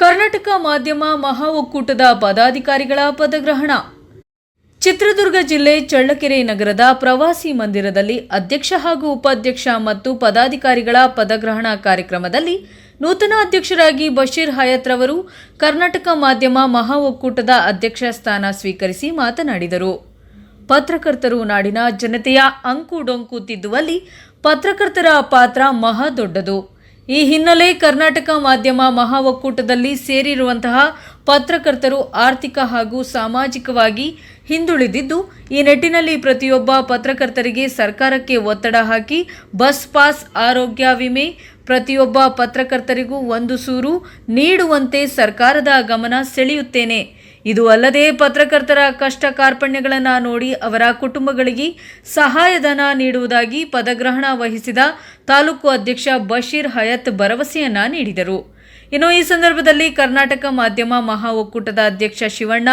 ಕರ್ನಾಟಕ ಮಾಧ್ಯಮ ಮಹಾ ಒಕ್ಕೂಟದ ಪದಾಧಿಕಾರಿಗಳ ಪದಗ್ರಹಣ. ಚಿತ್ರದುರ್ಗ ಜಿಲ್ಲೆ ಚಳ್ಳಕೆರೆ ನಗರದ ಪ್ರವಾಸಿ ಮಂದಿರದಲ್ಲಿ ಅಧ್ಯಕ್ಷ ಹಾಗೂ ಉಪಾಧ್ಯಕ್ಷ ಮತ್ತು ಪದಾಧಿಕಾರಿಗಳ ಪದಗ್ರಹಣ ಕಾರ್ಯಕ್ರಮದಲ್ಲಿ ನೂತನ ಅಧ್ಯಕ್ಷರಾಗಿ ಬಶೀರ್ ಹಯತ್ ರವರು ಕರ್ನಾಟಕ ಮಾಧ್ಯಮ ಮಹಾ ಒಕ್ಕೂಟದ ಅಧ್ಯಕ್ಷ ಸ್ಥಾನ ಸ್ವೀಕರಿಸಿ ಮಾತನಾಡಿದರು. ಪತ್ರಕರ್ತರು ನಾಡಿನ ಜನತೆಯ ಅಂಕು ಡೊಂಕು ತಿದ್ದುವಲ್ಲಿ ಪತ್ರಕರ್ತರ ಪಾತ್ರ ಮಹಾ ದೊಡ್ಡದು. ಈ ಹಿನ್ನೆಲೆ ಕರ್ನಾಟಕ ಮಾಧ್ಯಮ ಮಹಾ ಒಕ್ಕೂಟದಲ್ಲಿ ಸೇರಿರುವಂತಹ ಪತ್ರಕರ್ತರು ಆರ್ಥಿಕ ಹಾಗೂ ಸಾಮಾಜಿಕವಾಗಿ ಹಿಂದುಳಿದಿದ್ದು, ಈ ನಿಟ್ಟಿನಲ್ಲಿ ಪ್ರತಿಯೊಬ್ಬ ಪತ್ರಕರ್ತರಿಗೆ ಸರ್ಕಾರಕ್ಕೆ ಒತ್ತಡ ಹಾಕಿ ಬಸ್ ಪಾಸ್, ಆರೋಗ್ಯ ವಿಮೆ, ಪ್ರತಿಯೊಬ್ಬ ಪತ್ರಕರ್ತರಿಗೂ ಒಂದು ಸೂರು ನೀಡುವಂತೆ ಸರ್ಕಾರದ ಗಮನ ಸೆಳೆಯುತ್ತೇನೆ. ಇದು ಅಲ್ಲದೆ ಪತ್ರಕರ್ತರ ಕಷ್ಟ ಕಾರ್ಪಣ್ಯಗಳನ್ನು ನೋಡಿ ಅವರ ಕುಟುಂಬಗಳಿಗೆ ಸಹಾಯಧನ ನೀಡುವುದಾಗಿ ಪದಗ್ರಹಣ ವಹಿಸಿದ ತಾಲೂಕು ಅಧ್ಯಕ್ಷ ಬಶೀರ್ ಹಯತ್ ಭರವಸೆಯನ್ನ ನೀಡಿದರು. ಇನ್ನು ಈ ಸಂದರ್ಭದಲ್ಲಿ ಕರ್ನಾಟಕ ಮಾಧ್ಯಮ ಮಹಾ ಒಕ್ಕೂಟದ ಅಧ್ಯಕ್ಷ ಶಿವಣ್ಣ,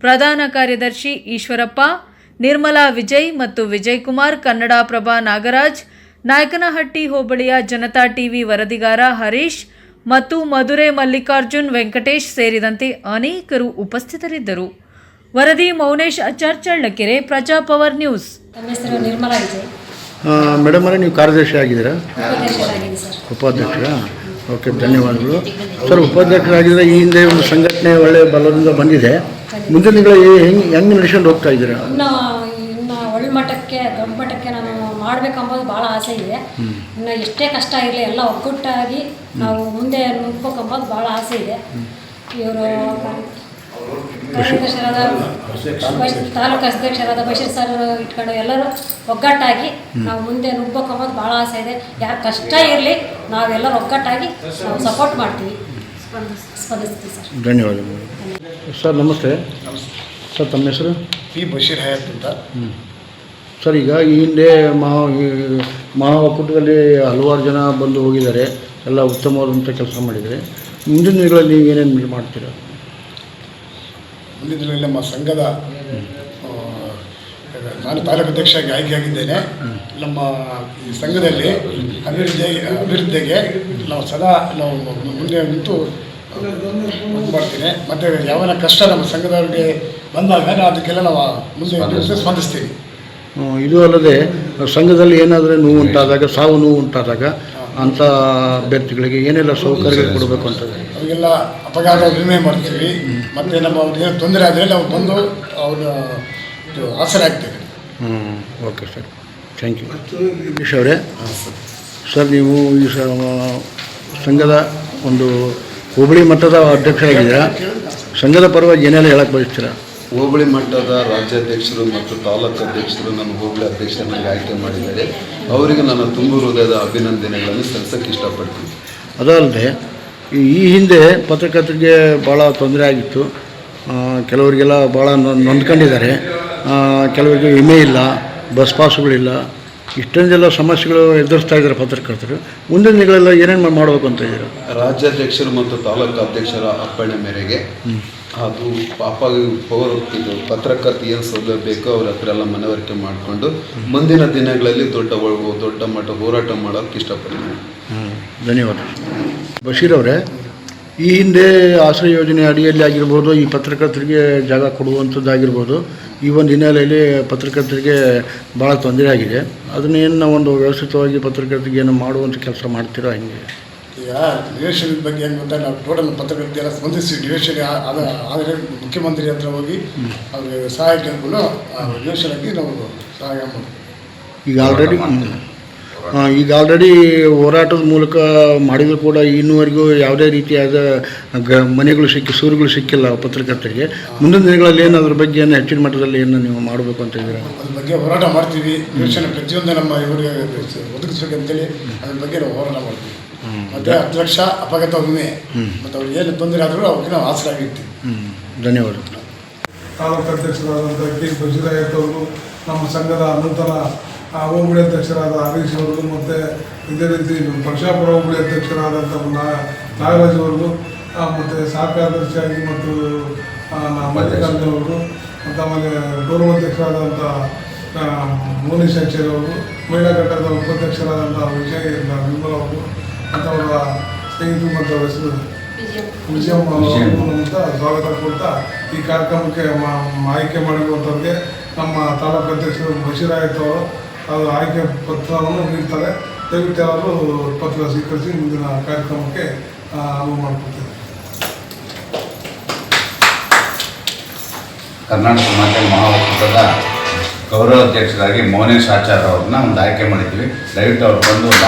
ಪ್ರಧಾನ ಕಾರ್ಯದರ್ಶಿ ಈಶ್ವರಪ್ಪ, ನಿರ್ಮಲಾ ವಿಜಯ್ ಮತ್ತು ವಿಜಯ್ ಕುಮಾರ್ ಕನ್ನಡಪ್ರಭ ನಾಗರಾಜ್, ನಾಯಕನಹಟ್ಟಿ ಹೋಬಳಿಯ ಜನತಾ ಟಿವಿ ವರದಿಗಾರ ಹರೀಶ್ ಮತ್ತು ಮಧುರೆ ಮಲ್ಲಿಕಾರ್ಜುನ್ ವೆಂಕಟೇಶ್ ಸೇರಿದಂತೆ ಅನೇಕರು ಉಪಸ್ಥಿತರಿದ್ದರು. ವರದಿ ಮೌನೇಶ್ ಆಚಾರ್ ಚಳ್ಳಕೆರೆ ಪ್ರಜಾ ಪವರ್ ನ್ಯೂಸ್. ನಮ್ಮ ಹೆಸರು ನಿರ್ಮಲಾ ವಿಜಯ್ ಮೇಡಮ್ ಅವರೇ ನೀವು ಕಾರ್ಯದರ್ಶಿ ಆಗಿದ್ದೀರಾ? ಉಪಾಧ್ಯಕ್ಷ ಸರ್. ಉಪಾಧ್ಯಕ್ಷರ? ಓಕೆ ಧನ್ಯವಾದಗಳು. ಸರ್ ಉಪಾಧ್ಯಕ್ಷರಾಗಿದ್ದರೆ ಈ ಹಿಂದೆ ಒಂದು ಸಂಘಟನೆ ಒಳ್ಳೆ ಬಲದಿಂದ ಬಂದಿದೆ. ಮುಂದಿನ ತಿಂಗಳು ಹೆಂಗೆ ಹೆಂಗೆ ನಡೆಸ್ಕೊಂಡು ಹೋಗ್ತಾ ಇದ್ದೀರಾ? ಇನ್ನು ಇನ್ನು ಒಳ್ಳೆ ಮಟ್ಟಕ್ಕೆ ದೊಡ್ಡ ಮಟ್ಟಕ್ಕೆ ನಾನು ಮಾಡಬೇಕಂಬೋದು ಭಾಳ ಆಸೆ ಇದೆ. ಇನ್ನು ಎಷ್ಟೇ ಕಷ್ಟ ಇರಲಿ ಎಲ್ಲ ಒಗ್ಗಟ್ಟಾಗಿ ನಾವು ಮುಂದೆ ನುಗ್ಬೇಕಂಬೋದು ಭಾಳ ಆಸೆ ಇದೆ. ಇವರು ಕಾರ್ಯಾಧ್ಯಕ್ಷರಾದ ಬಶ್- ತಾಲೂಕು ಅಧ್ಯಕ್ಷರಾದ ಬಶೀರ್ ಸರ್ ಇಟ್ಕೊಂಡು ಎಲ್ಲರೂ ಒಗ್ಗಟ್ಟಾಗಿ ನಾವು ಮುಂದೆ ನುಗ್ಬೇಕಂಬೋದು ಭಾಳ ಆಸೆ ಇದೆ. ಯಾರು ಕಷ್ಟ ಇರಲಿ ನಾವೆಲ್ಲರೂ ಒಗ್ಗಟ್ಟಾಗಿ ನಾವು ಸಪೋರ್ಟ್ ಮಾಡ್ತೀವಿ. ಸ್ಪಂದಿಸ್- ಸ್ಪಂದಿಸ್ತೀವಿ ಸರ್. ಧನ್ಯವಾದಗಳು. ಸರ್ ನಮಸ್ತೆ. ಸರ್ ತಮ್ಮ ಹೆಸರು? ಪಿ ಬಶೀರ್ ಹಯಾತ್ ಅಂತ. ಸರ್ ಈಗ ಈ ಹಿಂದೆ ಮಹಾ ಈ ಮಹಾ ಒಕ್ಕೂಟದಲ್ಲಿ ಹಲವಾರು ಜನ ಬಂದು ಹೋಗಿದ್ದಾರೆ. ಎಲ್ಲ ಉತ್ತಮವಾದಂಥ ಕೆಲಸ ಮಾಡಿದ್ದಾರೆ. ಮುಂದಿನ ದಿನಗಳಲ್ಲಿ ನೀವು ಏನೇನು ಮಾಡ್ತೀರಾ? ಮುಂದಿನ ದಿನಗಳಲ್ಲಿ ನಮ್ಮ ಸಂಘದ ನಾನು ತಾಲೂಕು ಅಧ್ಯಕ್ಷರಾಗಿ ಆಯ್ಕೆಯಾಗಿದ್ದೇನೆ. ನಮ್ಮ ಈ ಸಂಘದಲ್ಲಿ ಅಭಿವೃದ್ಧಿ ಅಭಿವೃದ್ಧಿಗೆ ನಾವು ಸದಾ ನಾವು ಮುಂದೆ ನಿಂತು ಮಾಡ್ತೀನಿ ಮತ್ತು ಯಾವನ ಕಷ್ಟ ನಮ್ಮ ಸಂಘದವರಿಗೆ ಬಂದಾಗ ಅದಕ್ಕೆಲ್ಲ ನಾವು ಮುಂದೆ ಸ್ಪಂದಿಸ್ತೀನಿ ಇದು ಅಲ್ಲದೆ ಸಂಘದಲ್ಲಿ ಏನಾದರೂ ನೋವು ಉಂಟಾದಾಗ ಸಾವು ನೋವು ಉಂಟಾದಾಗ ಅಂಥ ಅಭ್ಯರ್ಥಿಗಳಿಗೆ ಏನೆಲ್ಲ ಸೌಕರ್ಯಗಳು ಕೊಡಬೇಕು ಅಂತ ಅವರಿಗೆಲ್ಲ ಅಪಘಾತ ವಿಮೆ ಮಾಡ್ತೀವಿ. ಮತ್ತು ನಮ್ಮ ಅವ್ರಿಗೆ ತೊಂದರೆ ಆದರೆ ನಾವು ಬಂದು ಅವ್ರ ಆಸರಾಗ್ತೀವಿ ಆಸರೆ ಆಗ್ತೀವಿ. ಹ್ಞೂ okay sir. Thank you Girish ಅವರೇ ಸರ್ ನೀವು ಈ ಸ ಸಂಘದ ಒಂದು ಹೋಬಳಿ ಮಟ್ಟದ ಅಧ್ಯಕ್ಷರಾಗಿದ್ದೀರಾ? ಸಂಘದ ಪರವಾಗಿ ಏನೆಲ್ಲ ಹೇಳಕ್ಕೆ ಬಯಸ್ತೀರಾ? ಹೋಬಳಿ ಮಟ್ಟದ ರಾಜ್ಯಾಧ್ಯಕ್ಷರು ಮತ್ತು ತಾಲೂಕು ಅಧ್ಯಕ್ಷರು ನನ್ನ ಹೋಬಳಿ ಅಧ್ಯಕ್ಷರನ್ನಾಗಿ ಆಯ್ಕೆ ಮಾಡಿದ್ದಾರೆ. ಅವರಿಗೆ ನನ್ನ ತುಂಬ ಹೃದಯದ ಅಭಿನಂದನೆಗಳನ್ನು ಸಲ್ಲಿಸೋಕ್ಕೆ ಇಷ್ಟಪಡ್ತೀನಿ. ಅದಲ್ಲದೆ, ಈ- ಹಿಂದೆ ಪತ್ರಕರ್ತರಿಗೆ ಭಾಳ ತೊಂದರೆ ಆಗಿತ್ತು. ಕೆಲವರಿಗೆಲ್ಲ ಭಾಳ ನೊಂದ್ಕೊಂಡಿದ್ದಾರೆ. ಕೆಲವರಿಗೆ ವಿಮೆ ಇಲ್ಲ, ಬಸ್ ಪಾಸುಗಳಿಲ್ಲ ಇಷ್ಟೊಂದೆಲ್ಲ ಸಮಸ್ಯೆಗಳು ಎದುರಿಸ್ತಾ ಇದ್ದಾರೆ ಪತ್ರಕರ್ತರು. ಮುಂದಿನ ದಿನಗಳೆಲ್ಲ ಏನೇನು ಮಾಡಬೇಕು ಅಂತ ಇದ್ದೀರಾ? ರಾಜ್ಯಾಧ್ಯಕ್ಷರು ಮತ್ತು ತಾಲೂಕು ಅಧ್ಯಕ್ಷರ ಅಪ್ಪಣೆ ಮೇರೆಗೆ ಅದು ಪಾಪ ಪವರ್ ಇದು ಪತ್ರಕರ್ತ ಏನು ಸೌಲಭ್ಯ ಬೇಕೋ ಅವ್ರ ಹತ್ರ ಎಲ್ಲ ಮನವರಿಕೆ ಮಾಡಿಕೊಂಡು ಮುಂದಿನ ದಿನಗಳಲ್ಲಿ ದೊಡ್ಡ ದೊಡ್ಡ ಮಟ್ಟ ಹೋರಾಟ ಮಾಡೋಕ್ಕೆ ಇಷ್ಟಪಡ್ತೀನಿ. ಧನ್ಯವಾದ. ಬಶೀರ್ ಅವರೇ ಈ ಹಿಂದೆ ಆಶ್ರಯ ಯೋಜನೆ ಅಡಿಯಲ್ಲಿ ಆಗಿರ್ಬೋದು ಈ ಪತ್ರಕರ್ತರಿಗೆ ಜಾಗ ಕೊಡುವಂಥದ್ದಾಗಿರ್ಬೋದು ಈ ಒಂದು ಹಿನ್ನೆಲೆಯಲ್ಲಿ ಪತ್ರಕರ್ತರಿಗೆ ಭಾಳ ತೊಂದರೆ ಆಗಿದೆ. ಅದನ್ನೇನು ನಾವು ಒಂದು ವ್ಯವಸ್ಥಿತವಾಗಿ ಪತ್ರಕರ್ತರಿಗೆ ಏನು ಮಾಡುವಂಥ ಕೆಲಸ ಮಾಡ್ತೀರಾ ಹಿಂಗೆ. ಈಗ ನಿವೇಶನದ ಬಗ್ಗೆ ಏನು ಗೊತ್ತಾ? ನಾವು ಟೋಟಲ್ ಪತ್ರಕರ್ತೆ ಎಲ್ಲ ಸ್ಪಂದಿಸ್ತೀವಿ ನಿವೇಶನ ಆದರೆ ಮುಖ್ಯಮಂತ್ರಿ ಹತ್ರ ಹೋಗಿ ಅವ್ರಿಗೆ ಸಹಾಯ ಕೇಳ್ಕೊಂಡು ನಿವೇಶನಕ್ಕೆ ನಾವು ಸಹಾಯ ಮಾಡ್ತೀವಿ. ಈಗ ಆಲ್ರೆಡಿ ಈಗ ಆಲ್ರೆಡಿ ಹೋರಾಟದ ಮೂಲಕ ಮಾಡಿದ್ರು ಕೂಡ ಇನ್ನುವರೆಗೂ ಯಾವುದೇ ರೀತಿಯಾದ ಗ ಮನೆಗಳು ಸಿಕ್ಕಿ ಸೂರುಗಳು ಸಿಕ್ಕಿಲ್ಲ ಪತ್ರಕರ್ತರಿಗೆ. ಮುಂದಿನ ದಿನಗಳಲ್ಲಿ ಏನು ಅದ್ರ ಬಗ್ಗೆ ಏನು ಹೆಚ್ಚಿನ ಮಟ್ಟದಲ್ಲಿ ಏನು ನೀವು ಮಾಡಬೇಕು ಅಂತ ಇದ್ದೀರಾ? ಅದ್ರ ಬಗ್ಗೆ ಹೋರಾಟ ಮಾಡ್ತೀವಿ. ಯೋಚನೆ ಪ್ರತಿಯೊಂದು ನಮ್ಮ ಇವರಿಗೆ ಒದಗಿಸ್ಬೇಕಂತೇಳಿ ಅದ್ರ ಬಗ್ಗೆ ನಾವು ಹೋರಾಟ ಮಾಡ್ತೀವಿ. ಮತ್ತೆ ಹತ್ತು ಲಕ್ಷ ಅಪಘಾತ ವಿಮೆ. ಮತ್ತು ಅವ್ರಿಗೆ ಏನು ತೊಂದರೆ ಆದರೂ ಅವ್ರಿಗೆ ನಾವು ಆಸರಾಗಿರ್ತೀವಿ ಹ್ಞೂ ಧನ್ಯವಾದಗಳು ತಾಲೂಕು ಅಧ್ಯಕ್ಷರಾದಂಥ ಕೆ. ಅವರು ನಮ್ಮ ಸಂಘದ ನೂತನ ಹೋಬಳಿ ಅಧ್ಯಕ್ಷರಾದ ಹರೀಶ್ ಅವರು ಮತ್ತು ಇದೇ ರೀತಿ ಪರಶಾಪುರ ಹೋಬಳಿ ಅಧ್ಯಕ್ಷರಾದಂಥ ನಾ- ನಾಗರಾಜ್ ಅವರು ಮತ್ತು ಸಹ ಕಾರ್ಯದರ್ಶಿಯಾಗಿ ಮತ್ತು ಮಲ್ಲಿಕಾರ್ಜುನ್ ಅವರು ಮತ್ತು ಆಮೇಲೆ ಗೌರವಾಧ್ಯಕ್ಷರಾದಂಥ ಅಧ್ಯಕ್ಷರಾದಂಥ ಮೋನಿ ಅಕ್ಷರ್ ಅವರು ಮಹಿಳಾ ಘಟಕದ ಉಪಾಧ್ಯಕ್ಷರಾದಂಥ ವಿಜಯ್ ನಿರ್ಮಲ ಅವರು ಮತ್ತು ಅವರ ಸ್ನೇಹಿತರು ಮತ್ತು ಅವರ ಹೆಸರು ವಿಜಯಮ್ಮ. ಅಂತ ಸ್ವಾಗತ ಕೊಡ್ತಾ ಈ ಕಾರ್ಯಕ್ರಮಕ್ಕೆ ಮಾ ಆಯ್ಕೆ ಮಾಡಿರುವಂಥವ್ರಿಗೆ ನಮ್ಮ ತಾಲೂಕು ಅಧ್ಯಕ್ಷರು ಬಶೀರಾಯತ್ ಅವರು ಅದು ಆಯ್ಕೆ ಪತ್ರವನ್ನು ನೀಡ್ತಾರೆ. ದಯವಿಟ್ಟು ಅವರು ಪತ್ರ ಸ್ವೀಕರಿಸಿ ಮುಂದಿನ ಕಾರ್ಯಕ್ರಮಕ್ಕೆ ಅನುವು ಮಾಡಿಕೊಡ್ತೇವೆ. ಕರ್ನಾಟಕ ಮಾಧ್ಯಮ ಮಹಾ ಒಕ್ಕೂಟದ ಗೌರವ ಅಧ್ಯಕ್ಷರಾಗಿ ಮೌನೇಶ್ ಆಚಾರ್ಯ ಅವ್ರನ್ನ ಒಂದು ಆಯ್ಕೆ ಮಾಡಿದ್ವಿ. ದಯವಿಟ್ಟು ಅವ್ರು ಬಂದು